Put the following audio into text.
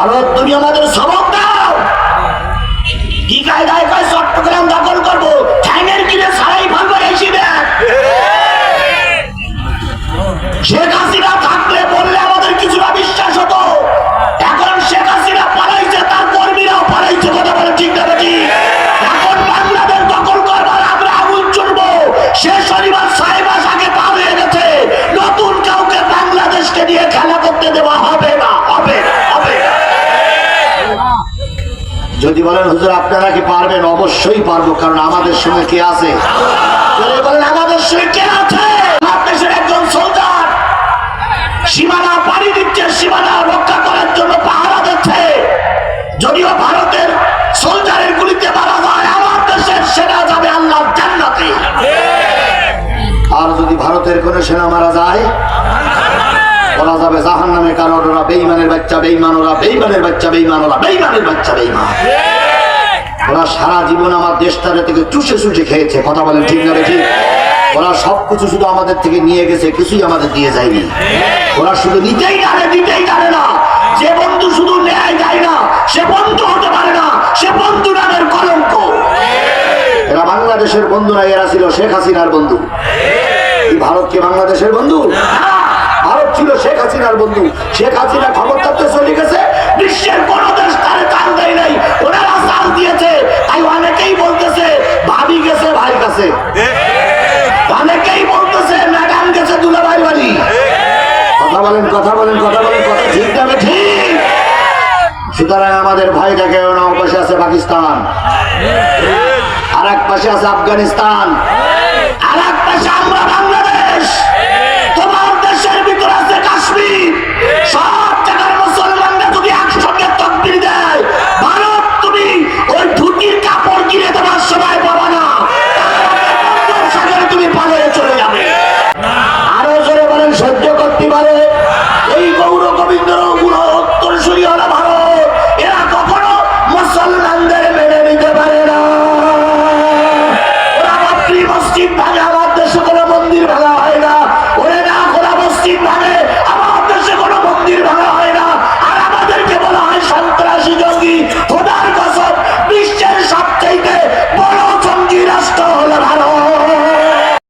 ভারত তুমি আমাদের সবক দাও। কি কায়দায় কয় চট্টগ্রাম দখল যদি বলেন হুজুর আপনারা কি পারবেন? অবশ্যই পারব কারণ আমাদের সঙ্গে কে আছে? যদি বলেন আমাদের সঙ্গে কে আছে? দেশের একজন সোলজার সীমানা পাড়ি দিচ্ছে সীমানা রক্ষা করার জন্য পাহারা দিচ্ছে। যদিও ভারতের সোলজারের গুলিতে মারা যায় আমার দেশের সেনা যাবে আল্লাহ জান্নাতে। আর যদি ভারতের কোন সেনা মারা যায়? বলা যাবে জাহান নামে কারণ ওরা বেইমানের বাচ্চা বেইমান ওরা বেইমানের বাচ্চা বেইমান ওরা বেইমানের বাচ্চা বেইমান ওরা সারা জীবন আমার দেশটারে থেকে চুষে চুষে খেয়েছে কথা বলেন ঠিক না ঠিক ওরা সবকিছু শুধু আমাদের থেকে নিয়ে গেছে কিছুই আমাদের দিয়ে যায়নি। ওরা শুধু নিতেই জানে দিতেই জানে না। যে বন্ধু শুধু নেয় যায় না সে বন্ধু হতে পারে না সে বন্ধু নামের কলঙ্ক। এরা বাংলাদেশের বন্ধু না এরা ছিল শেখ হাসিনার বন্ধু। ভারত কি বাংলাদেশের বন্ধু? না, ছিল শেখ হাসিনার বন্ধু। শেখ হাসিনা খবর থাকতে চলে গেছে, বিশ্বের কোন দেশ তারে চাল দেয় নাই। ওনারা চাল দিয়েছে, তাই অনেকেই বলতেছে, ভাবি গেছে, ভাই কাছে অনেকেই বলতেছে, ম্যাডাম গেছে দুলাভাই বাড়ি। কথা বলেন কথা বলেন কথা বলেন, কথা ঠিক ঠিক। সুতরাং আমাদের ভাইটাকে ওনার পাশে আছে পাকিস্তান। আর এক পাশে আছে আফগানিস্তান। আর এক পাশে আমরা You.